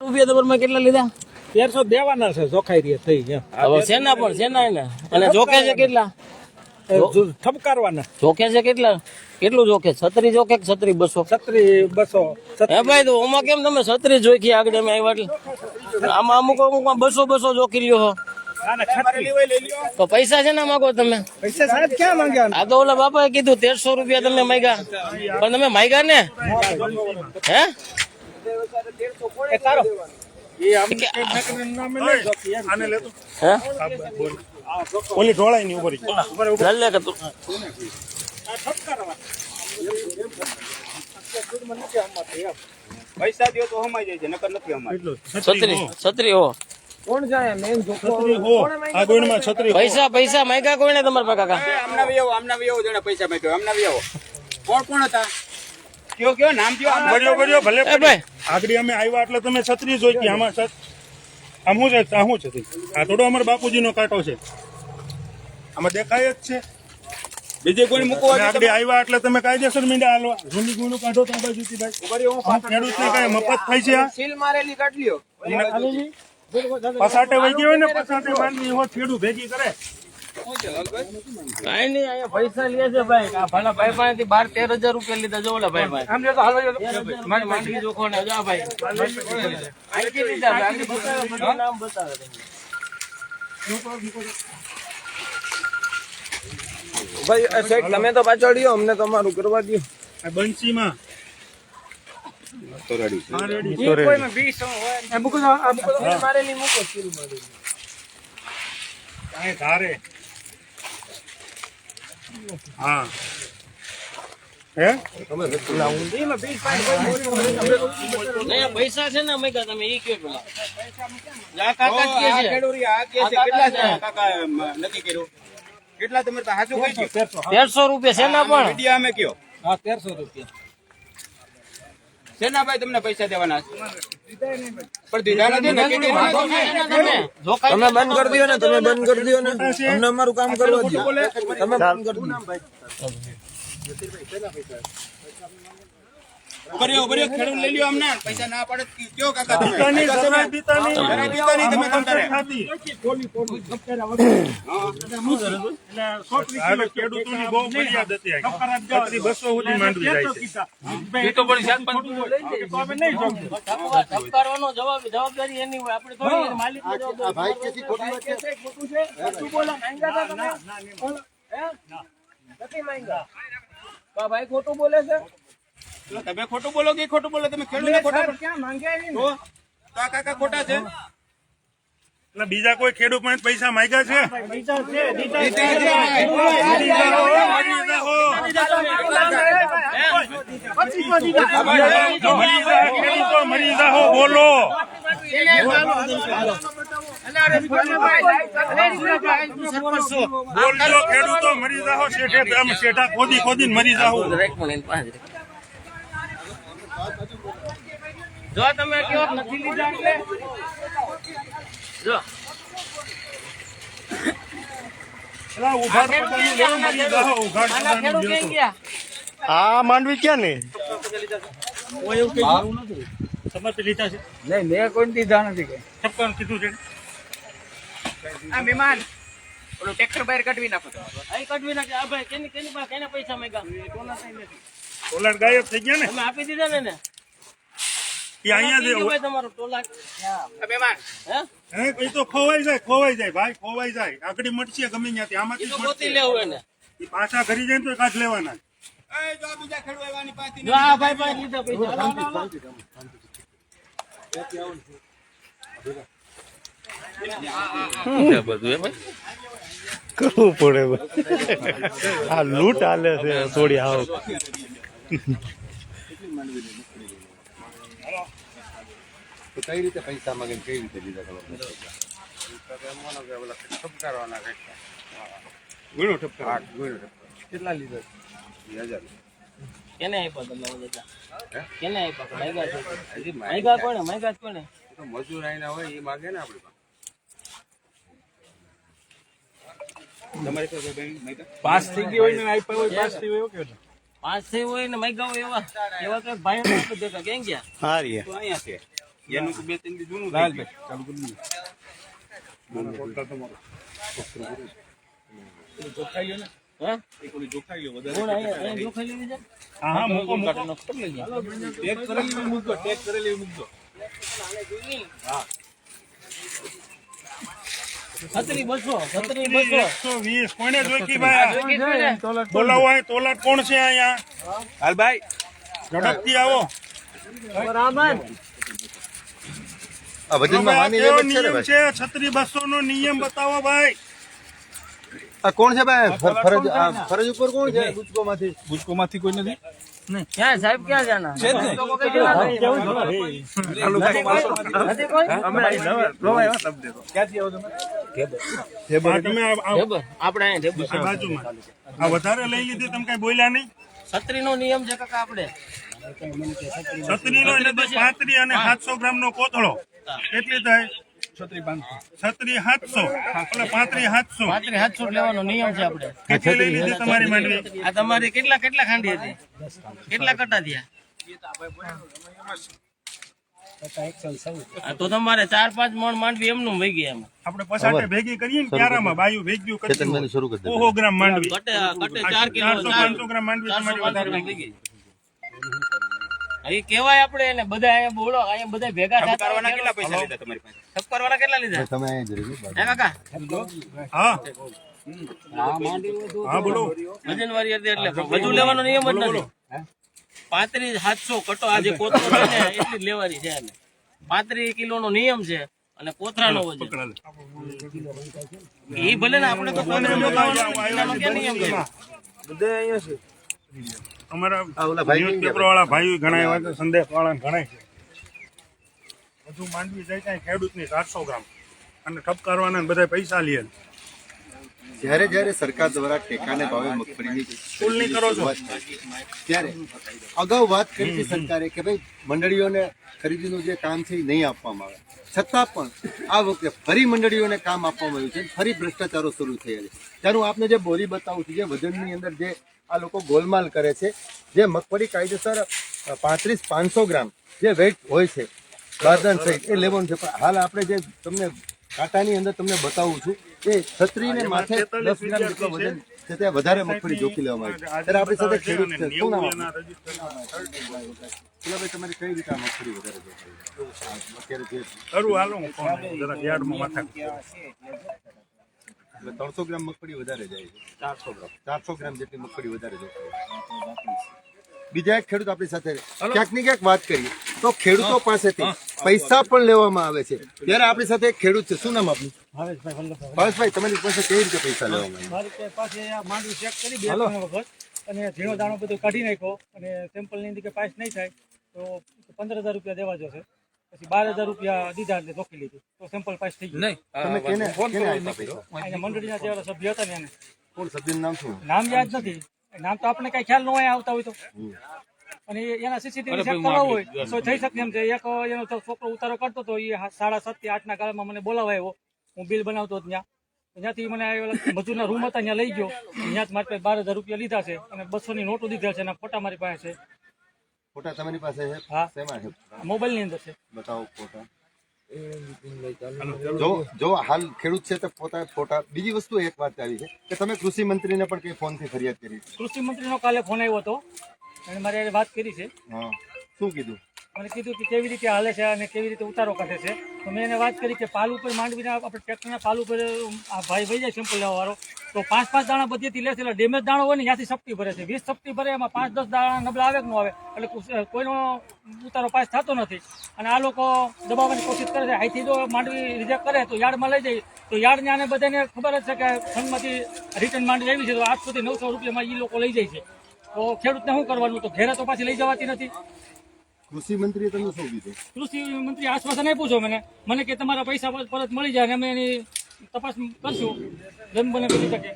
રૂપિયા કેટલા લીધા? તેરસો દેવાના છે રહી થઈ હવે શેના પણ શેના એના? અને જોકે છે કેટલા? ઠપકારવાના. જોકે છે કેટલા? કેટલું જોકે? છત્રી જોકે કે છત્રી બસો? છત્રી બસો હે ભાઈ તો ઓમાં કેમ તમે છત્રી જોઈ આગળ અમે આવ્યા એટલે? આમાં અમુક અમુક બસો બસો જોખી લ્યો છો તો પૈસા છે ને માગો તમે? પૈસા સાહેબ ક્યાં માંગ્યા? આ તો ઓલા બાપાએ કીધું તેરસો રૂપિયા તમે માગ્યા. પણ તમે માગ્યા ને? હે? એ તારો. કે- આને લેતો હે? ઓલી ઢોળાઈ ની ઉપર ઉપર ચાલ લે કે તું. પૈસા દો તો હમાઈ જાય છે નકર નથી હમાય છત્રી છત્રી હો. કોણ જાય? મેન છત્રી હો. આ ગોળમાં છત્રી હો. પૈસા પૈસા માગ્યા કોઈને તમારા પાસે કાકા? આમના બી આવો આમના બી આવો જેને પૈસા મેં આમના બી આવો કોણ કોણ હતા? કયો કયો નામ કયો? આમ બળ્યો બળ્યો ભલે એ ભાઈ આગળ અમે આવ્યા એટલે તમે છત્રી જોઈ કે આમાં આમ શું છે? આ શું છે? આ થોડો અમારા બાપુજીનો કાંટો છે. આમાં દેખાય જ છે. બીજે કોઈ મૂકવા આગળ આવ્યા એટલે તમે કાયદેસર મીંડા હાલવા જૂની ગુનો કાઢો તો બાજુથી ભાઈ. ખેડૂતને કઈ મફત થાય છે સીલ મારેલી કાઢલ્યો પસાટે વહી ગયો ને પસાટે હોત ખેડૂત ભેગી કરે. કાઈ નઈ અહીંયા પૈસા લે છે ભાઈ. આ ભલા ભાઈ પાસેથી બાર તેર હજાર રૂપિયા લીધા. જો ઓલા ભાઈ પાસે. આમ જો તો હાલવા જો. મારી માંડવી જોખો ને જા ભાઈ. અહીંથી લીધા ભાઈ બતાવે નામ બતાવે ભાઈ તમે તો પાછળ અમને તમારું કરવા દો આ બંસીમાં. રેડી. આ મૂકો તો આ મૂકો મારેલી મૂકો સીલ મારેલી કાંઈ ધારે. હા. હે? નહીં, પૈસા છે ને અમે તમે ઈ કયો પેલા. જા કાકા જ કહે આ છે. ખેડૂરી આ કે છે. કેટલા છે. કાકા એમ નક્કી કર્યું? કેટલા તમે તો કહી તેરસો રૂપિયા શેના પણ. મીડિયા અમે કયો હા તેરસો રૂપિયા. શેના ભાઈ તમને પૈસા દેવાના છે. તમે બંધ કરી દો ને, તમે બંધ કરી દો ને. અમને અમારું કામ કરવા દો. તમે બંધ કરી દો. ઉભર્યો ઉભર્યો ખેડૂત લઈ લ્યો અમને. પૈસા ના પડે કયો કાકા તમે? પિતાની જરાય પિતાની જરાય પિતાની તમે આમાં કરે ખાતી. એટલે સો ત્રીસ ખેડૂતોની બહુ ફરિયાદ હતી આ. છત્રી બસો સુધી માંડવી જાય છે ઠપકારવાનો જવાબ જવાબદારી એની હોય આપણે થોડી માલિકની જવાબદારી ભાઈ ખોટું બોલે છે? તો તમે ખોટું બોલો કે ખોટું બોલો? તમે ખોટું ખોટા બોલો. ક્યાં માંગ્યા નહીં તો? તો કાકા ખોટા છે. એટલે બીજા કોઈ ખેડૂત પણ પૈસા માંગ્યા છે? મરી જાઓ, ખેડૂતો મરી જાઓ, બોલો. બોલજો ખેડૂતો મરી જાઓ શેઠે આમ શેઠા ખોદી ખોદી મરી જાઓ એક મિનિટ પાંચ મિનિટ. જો તમે કયો નથી લીધા એટલે? જો. એલા, ઉઘાડ પોતાનું લો, મરી જાઓ, ઉઘાડ આના ખેડૂત લ્યો ક્યાં તો. ગયા આ માંડવી ક્યાં ને? તમારે લીધા છે. નહીં મેં કોઈ દીધા નથી કે છપ્પન કીધું છે? આ મહેમાન ઓલું ટ્રેક્ટર બહાર કાઢવી નાખો અહીં કાઢવી નાખે. આ ભાઈ કેની કેની પાસે કેના પૈસા માંગ્યા? કોના પાસે નથી સોલાર ગાયબ થઈ ગયા ને? તમે આપી દીધા ને ને એ અહીંયા તમારું ટોલા મહેમાન. હે? હે? એ તો ખોવાઈ જાય ખોવાઈ જાય ભાઈ ખોવાઈ જાય. આગળ મટશે ગમે ત્યાંથી આમાંથી ગોતી લેવું એને. ઈ પાછા ઘરી જાય તો કાચ લેવાના. એ જો આ બીજા ખેડૂત આવવાની પાછી. જો આ ભાઈ પાસે લીધા છે થોડી કેને આપ્યા તમે કેને આપ્યા? માંગ્યા છે? માંગ્યા. કોને માંગ્યા મજૂર આઈના હોય એ માગે ને આપડે તમારે તો બેન પાસ થઈ ગઈ હોય ને આપ્યા હોય પાસ થઈ હોય થઈ ને માંગ્યા હોય એવા? એવા કઈ ભાઈ દેતા ક્યાં ગયા? હારી તો અહીંયા છે. એનું તો બે ત્રણ દી જૂનું થઈ ગયું. હે? કોણ છે અહીંયા? જોખાઈ લેવી છે? હા હા મૂકો મૂકો. છત્રી બસો છત્રી બસો. વીસ. કોને જોઈતી ભાઈ? ઝડપથી આવો. આ વજનમાં હવે આ વાની કેવો લિમિટ છે નિયમ છે છત્રી બસો નો નિયમ બતાવો ભાઈ. આ કોણ છે ભાઈ? ફરજ ફરજ ઉપર કોણ છે? ગુજકોમાંથી ક્યાં? સાહેબ ક્યાં જાના નથી કોઈ? નથી. કોઈ? હા, તમે આ- આ ઢેબર. આપણે અહીંયા બાજુમાં. આ વધારે લઈ લીધી તમે કઈ બોલ્યા નહીં? છત્રીનો નિયમ છે કાકા આપણે. છત્રી નો એટલે પાંત્રી અને સાતસો ગ્રામ નો કોથળો કેટલી થાય? છત્રી સાતસો એટલે પાંત્રી સાતસો. પાંત્રીસ હાથ લેવાનો નિયમ છે આપણે. કેટલી લઈ લીધી તમારી માંડવી? આ તમારી કેટલા કેટલા ખાંડી હતી? કેટલા કટા થયા? તો તમારે ચાર પાંચ મણ માંડવી એમનું વહી ગયા એમાં. આપણે પસાટે ભેગી કરીએ ને ક્યારામાં બાયું ભેગ્યું કરી ઓહો ગ્રામ માંડવી. કટે કટે ચાર કિલો ચારસો પાંચસો ગ્રામ માંડવી તમારી વધારે એ કેવાય આપણે એને બધા અહીંયા બોલો અહીંયા બધા ભેગા થતા કરવાના કેટલા પૈસા લીધા તમારી પાસે? ઠપ કરવાના કેટલા લીધા? તમે હે કાકા? હા. હા બોલો. વજન વારી હતી એટલે વધુ લેવાનો નિયમ જ નથી. પાંત્રીસ સાતસો કટો આજે કોતરો છે ને એટલી જ લેવાની છે એને. પાંત્રીસ કિલો નો નિયમ છે અને કોથરાનો વજન. એ ભલે ને આપણે તો કોથરો નિયમ છે? બધે અહીંયા ઓલા ભાઈ ન્યૂઝપેપર વાળા ભાઈઓ ઘણા એવા છે સંદેશ વાળા ઘણા છે. બધું માંડવી જાય ત્યાં ખેડૂતની સાતસો ગ્રામ. અને ઠપકારવાના બધા પૈસા લે. જ્યારે જ્યારે સરકાર દ્વારા ટેકાને ભાવે મગફળીની. ત્યારે અગાઉ વાત કરી હતી સરકારે કે ભાઈ મંડળીઓને ખરીદીનું જે કામ છે એ નહીં આપવામાં આવે. છતાં પણ આ વખતે ફરી મંડળીઓને કામ આપવામાં આવ્યું છે. ફરી ભ્રષ્ટાચારો શરૂ થયા છે. ત્યારે હું આપને જે બોરી બતાવું છું જે વજનની અંદર જે આ લોકો ગોલમાલ કરે છે જે મગફળી કાયદેસર પાંત્રીસ પાંચસો ગ્રામ જે વેટ હોય છે બારદાન સહિત એ લેવાનું છે. પણ હાલ આપણે જે તમને કાંટાની અંદર તમને બતાવું છું કે છત્રીને માથે દસ ગ્રામ જેટલો વજન છે. તે વધારે મગફળી જોખી લેવામાં આવી ત્યારે આપણી સાથે ખેડૂત છે. શું નામ ભાઈ તમારી કઈ રીતે મગફળી વધારે જોખી અત્યારે જે કરું હાલો હું યાર્ડમાં માથા એટલે ત્રણસો ગ્રામ મગફળી વધારે જાય છે. ચારસો ગ્રામ. ચારસો ગ્રામ જેટલી મગફળી વધારે જોખાય બીજા એક ખેડૂત આપણી સાથે ક્યાંકની ક્યાંક વાત કરીએ. તો ખેડૂતો પાસેથી પૈસા પણ લેવામાં આવે છે. ત્યારે આપણી સાથે એક ખેડૂત છે. શું નામ આપનું? ભાવેશભાઈ તમારી પાસે કેવી રીતે પૈસા લેવામાં આવે મારી પાસે આ માંડવી ચેક કરી બે વખત. અને ઝીણો દાણો બધું કાઢી નાખ્યો. અને સેમ્પલની અંદર કે પાસ નહીં થાય તો પંદર હજાર રૂપિયા દેવા જશે. પછી બાર હજાર રૂપિયા દીધા એટલે રોકી લીધું. તો સેમ્પલ પાસ થઈ ગયું. તમે કેને મંડળીના જે સભ્ય હતા ને એને. કોણ સભ્યનું નામ શું? નામ યાદ નથી. નામ તો આપણે કઈ ખ્યાલ ન હોય આવતા હોય તો. અને એના સીસીટીવી ચેક કરાવવું હોય તો થઈ શકે એમ છે. એક એનો છોકરો ઉતારો કરતો હતો એ સાડા સાતથી આઠ ના ગાળામાં મને બોલાવા આવ્યો હું બિલ બનાવતો હતો ત્યાં. ત્યાંથી મને મજૂરના રૂમ હતા ત્યાં લઈ ગયો. ત્યાં મારી પાસે બાર હજાર રૂપિયા લીધા છે અને બસો ની નોટો દીધા છે અને ફોટા મારી પાસે છે. ફોટા તમારી પાસે છે? હા. મોબાઈલની અંદર છે. બતાવો ફોટા. જો જો હાલ ખેડૂત છે તો પોતા ફોટા. બીજી વસ્તુ એક વાત આવી છે કે તમે કૃષિ મંત્રીને પણ કઈ ફોનથી ફરિયાદ કરી છે? કૃષિ મંત્રીનો કાલે ફોન આવ્યો હતો. અને મારે વાત કરી છે. હા. શું કીધું? મને કીધું કે કેવી રીતે હાલે છે અને કેવી રીતે ઉતારો કાઢે છે. તો મેં એને વાત કરી કે પાલ ઉપર માંડવીના આપણે ટ્રેક્ટરના પાલ ઉપર આ ભાઈ ભાઈ જાય સેમ્પલ લેવાવાળો. તો પાંચ પાંચ દાણા બધેથી લે છે એટલે ડેમેજ દાણો હોય ને ત્યાંથી સપ્ટી ભરે છે. વીસ સપ્ટી ભરે એમાં પાંચ દસ દાણા નબળા આવે કે ન આવે એટલે કોઈનો ઉતારો પાસ થતો નથી. અને આ લોકો દબાવવાની કોશિશ કરે છે. અહીંથી જો માંડવી રિજેક્ટ કરે તો યાર્ડમાં લઈ જાય. તો યાર્ડને આને બધાને ખબર જ છે કે ફંડમાંથી રિટર્ન માંડવી આવી છે. તો આઠસોથી નવસો રૂપિયામાં એ લોકો લઈ જાય છે. તો ખેડૂતને શું કરવાનું? તો ઘેરે તો પાછી લઈ જવાતી નથી. કૃષિ મંત્રીએ તમને શું કીધું? કૃષિ મંત્રી આશ્વાસન આપ્યું છે મને. મને કે તમારા પૈસા પરત મળી જાય અને અમે એની તપાસ કરશું. જેમ બને બની શકે.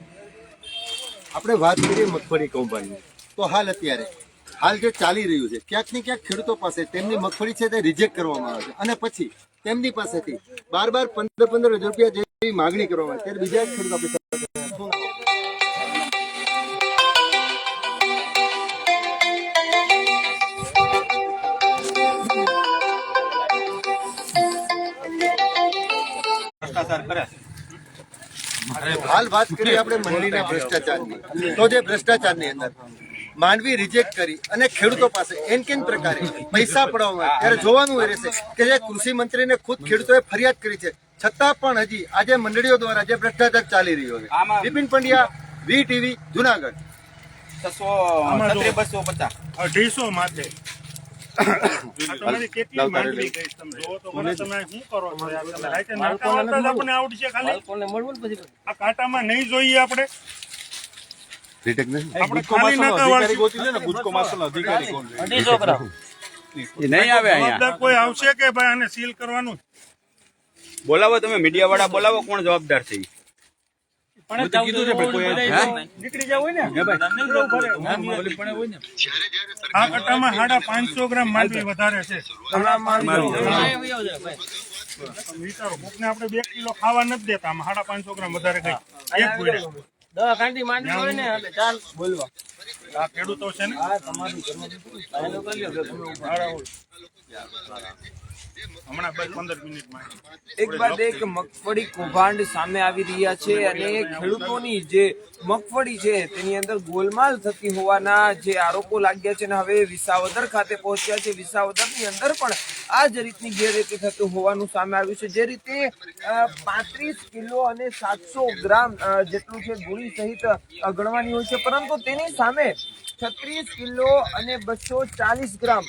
આપણે વાત કરીએ મગફળી કૌભાંડની. તો હાલ અત્યારે હાલ જે ચાલી રહ્યું છે ક્યાંક ને ક્યાંક ખેડૂતો પાસે તેમની મગફળી છે તે રિજેક્ટ કરવામાં આવે છે. અને પછી તેમની પાસેથી બાર બાર પંદર પંદર હજાર રૂપિયા જેવી માગણી કરવામાં આવે ત્યારે બીજા ખેડૂતો ખેડૂત આપણી ભ્રષ્ટાચાર કરે. છે હાલ વાત કરી આપણે મંડળીના ભ્રષ્ટાચારની. તો જે ભ્ષ્ટાચારની અંદર માંડવી રિજેક્ટ કરી અને ખેડૂતો પાસે એન કેન પ્રકારે પૈસા પડાવવામાં ત્યારે જોવાનું એ રહેશે કે જે કૃષિ મંત્રીને ખુદ ખેડૂતોએ ફરિયાદ કરી છે. છતાં પણ હજી આજે મંડળીઓ દ્વારા જે ભ્રષ્ટાચાર ચાલી રહ્યો છે. Bipin Pandya V TV Junagadh. બસો પચાસ. અઢીસો માથે. કાંટામાં નહીં જોઈએ આપણે. આપણે ખાલી નાકા નહીં આવે અહીંયા. કોઈ આવશે કે ભાઈ આને સીલ કરવાનું? બોલાવો તમે મીડિયા વાળા બોલાવો કોણ જવાબદાર છે ઈ? પણ નીકળી જાવ હોય ને? આ કટ્ટામાં સાડા પાંચસો ગ્રામ માંડવી વધારે છે. વિચારો કોકને આપણે બે કિલો ખાવા નથી દેતા આમાં સાડા પાંચસો ગ્રામ વધારે ગઈ એક ભૂંડે. દવા કાંડી માંડવી હોય ને એટલે ચાલ બોલવા. આ ખેડૂતો છે ને? હમણાં પંદર મિનિટમાં એક બાદ એક મગફળી કૌભાંડ સામે આવી રહ્યા છે અને ખેડૂતોની જે મગફળી છે તેની અંદર ગોલમાલ થતી હોવાના જે આરોપો લાગ્યા છે અને હવે વિસાવદર ખાતે પહોંચ્યા છે. વિસાવદરની અંદર પણ આ જ રીતની ગેરરીતિ થતું હોવાનું સામે આવ્યું છે. જે રીતે પાંત્રીસ કિલો અને સાતસો ગ્રામ જેટલું છે ગોળી સહિત ગણવાની હોય છે. પરંતુ તેની સામે છત્રીસ કિલો અને બસો ચાલીસ ગ્રામ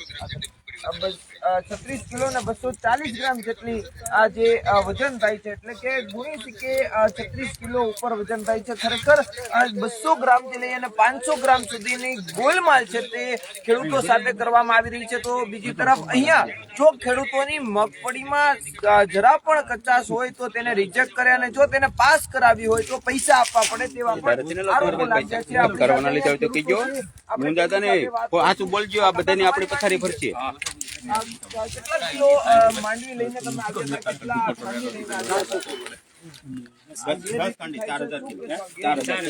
છત્રીસ કિલો અને બસો ચાલીસ ગ્રામ જેટલી આ જે વજન થાય છે એટલે કે ગુણી સિક્કે છત્રીસ કિલો ઉપર વજન થાય છે ખરેખર બસો ગ્રામથી લઈ અને પાંચસો ગ્રામ સુધીની ગોલમાલ છે તે ખેડૂતો સાથે કરવામાં આવી રહી છે. તો બીજી તરફ અહીંયા જો ખેડૂતોની મગફળીમાં જરા પણ કચાશ હોય તો તેને રિજેક્ટ કરે અને જો તેને પાસ કરાવી હોય તો પૈસા આપવા પડે તેવા પણ કરવાના લીધે તો કીજો મુંજાતા ને આ બોલજો આ બધાની આપણી પથારી ફરશે. કેટલા કિલો માંડવી લઈને તમે આવ્યા હતા? કેટલા માંડવી લઈને આવ્યા હતા? ચાર હજાર કિલો ચાર હજાર